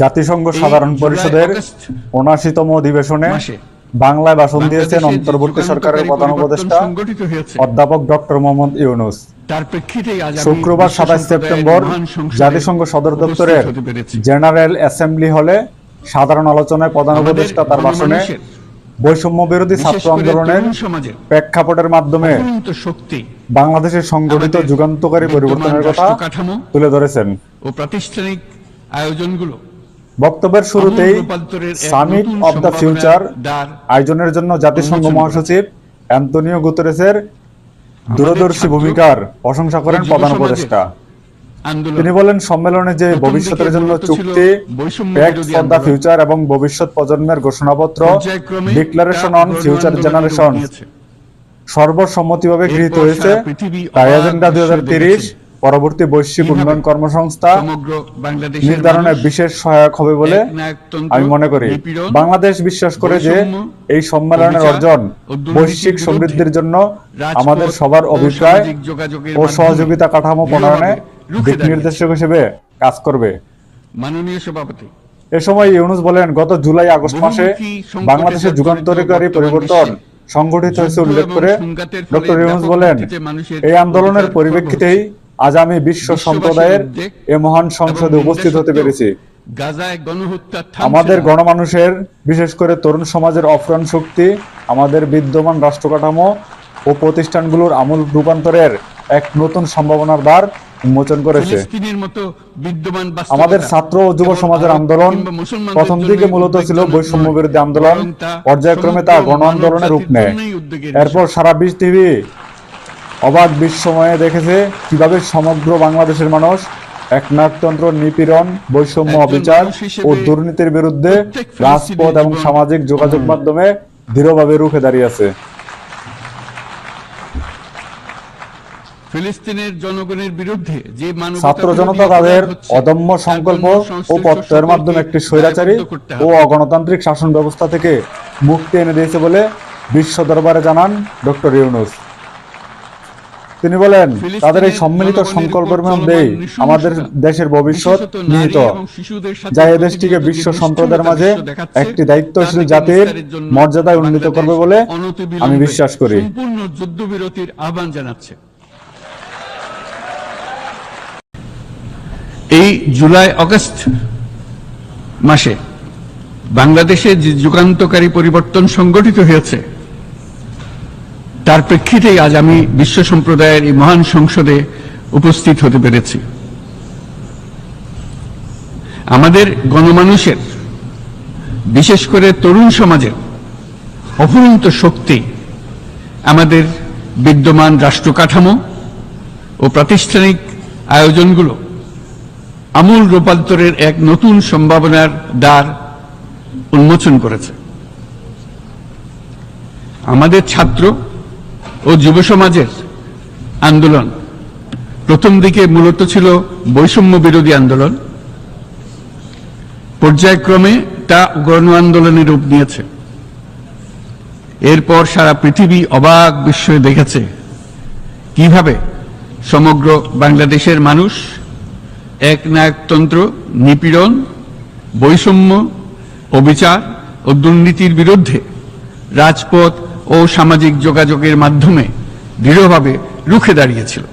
জাতিসংঘ সাধারণ পরিষদের আগস্ট উনআশিতম অধিবেশনে বাংলায় ভাষণ দিয়েছেন অন্তর্বর্তী সরকারের প্রধান উপদেষ্টা অধ্যাপক ডক্টর মোহাম্মদ ইউনুস। শুক্রবার সাতাশ সেপ্টেম্বর জাতিসংঘ সদর দপ্তরের জেনারেল অ্যাসেম্বলি হলে সাধারণ আলোচনায় প্রধান উপদেষ্টা তার ভাষণে বৈষম্য বিরোধী ছাত্র আন্দোলনের প্রেক্ষাপটের মাধ্যমে বাংলাদেশের সংগঠিত যুগান্তকারী পরিবর্তনের কথা তুলে ধরেছেন। ও প্রাতিষ্ঠানিক আয়োজনগুলো বক্তব্যের শুরুতেই সামিট অব দ্য ফিউচার আয়োজনের জন্য জাতিসংঘ মহাসচিব অ্যান্তনিও গুতেরেসের দূরদর্শী ভূমিকার প্রশংসা করেন প্রধান উপদেষ্টা তিনি বলেন সম্মেলনে যে ভবিষ্যতের জন্য চুক্তি প্যাক্ট ফর দ্য ফিউচার এবং ভবিষ্যৎ প্রজন্মের ঘোষণাপত্র ডিক্লারেশন অন ফিউচার জেনারেশন। সর্বসম্মতিভাবে গৃহীত হয়েছে তাই এজেন্ডা দুই। পরবর্তী বৈশ্বিক উন্নয়ন কর্মসংস্থা নির্ধারণে বিশেষ সহায়ক হবে বলে আমি মনে করি। বাংলাদেশ বিশ্বাস করে যে এই সম্মেলনের অর্জন বৈশ্বিক সমৃদ্ধির জন্য আমাদের সবার অভিপ্রায় ও সহযোগিতা কাঠামো প্রণয়নে দিক নির্দেশক হিসেবে কাজ করবে। মাননীয় সভাপতি এ সময় ইউনুস বলেন গত জুলাই আগস্ট মাসে বাংলাদেশের যুগান্তরকারী পরিবর্তন সংগঠিত হয়েছে উল্লেখ করে ডক্টর ইউনুস বলেন এই আন্দোলনের পরিপ্রেক্ষিতেই আজ আমি বিশ্ব সম্প্রদায়ের এ মহান সংসদে উপস্থিত হতে পেরেছি। আমাদের গণমানুষের বিশেষ করে তরুণ সমাজের অফ্রাণ শক্তি আমাদের বিদ্যমান রাষ্ট্রকাঠামো ও প্রতিষ্ঠানগুলোর আমূল রূপান্তরের এক নতুন সম্ভাবনার দ্বার উন্মোচন করেছে। আমাদের ছাত্র ও যুব সমাজের আন্দোলন প্রথম দিকে মূলত ছিল বৈষম্য বিরোধী আন্দোলন। পর্যায়ক্রমে তা গণ আন্দোলনের রূপ নেয়। এরপর সারা পৃথিবী অবাক বিস্ময়ে দেখেছে কীভাবে সমগ্র বাংলাদেশের মানুষ একনায়কতন্ত্র নিপীড়ন বৈষম্য অবিচার ও দুর্নীতির বিরুদ্ধে রাজপথ এবং সামাজিক যোগাযোগ মাধ্যমে দৃঢ়ভাবে রুখে দাঁড়িয়েছে ফিলিস্তিনের জনগণের বিরুদ্ধে যে ছাত্র জনতা তাদের অদম্য সংকল্প ও প্রত্যয়ের মাধ্যমে একটি স্বৈরাচারী ও। অগণতান্ত্রিক শাসন ব্যবস্থা থেকে মুক্তি এনে দিয়েছে বলে বিশ্ব দরবারে জানান ডক্টর ইউনুস। তিনি বলেন তাদের এই সম্মিলিত সংকল্পের চলমান আমাদের দেশের ভবিষ্যৎ নিহিত। যা দেশটিকে বিশ্ব সম্প্রদায়ের মাঝে একটি দায়িত্বশীল জাতির মর্যাদায় উন্নীত করবে বলে আমি বিশ্বাস করি। সম্পূর্ণ যুদ্ধবিরতির আহ্বান জানাচ্ছে। এই জুলাই আগস্ট মাসে বাংলাদেশে যে যুগান্তকারী পরিবর্তন সংগঠিত হয়েছে তার প্রেক্ষিতেই আজ আমি বিশ্ব সম্প্রদায়ের এই মহান সংসদে উপস্থিত হতে পেরেছি। আমাদের গণমানুষের, বিশেষ করে তরুণ সমাজের অফুরন্ত শক্তি, আমাদের বিদ্যমান রাষ্ট্রকাঠামো ও প্রাতিষ্ঠানিক আয়োজনগুলো আমূল রূপান্তরের এক নতুন সম্ভাবনার দ্বার উন্মোচন করেছে। আমাদের ছাত্র ও যুব সমাজের আন্দোলন। প্রথম দিকে মূলত ছিল বৈষম্য বিরোধী আন্দোলন। পর্যায়ক্রমে তা গণ আন্দোলনের রূপ নিয়েছে। এরপর সারা পৃথিবী অবাক বিস্ময়ে দেখেছে কীভাবে সমগ্র বাংলাদেশের মানুষ এক একনায়কতন্ত্র নিপীড়ন, বৈষম্য, অবিচার ও দুর্নীতির বিরুদ্ধে রাজপথ ও সামাজিক যোগাযোগের মাধ্যমে দৃঢ়ভাবে রুখে দাঁড়িয়েছিল।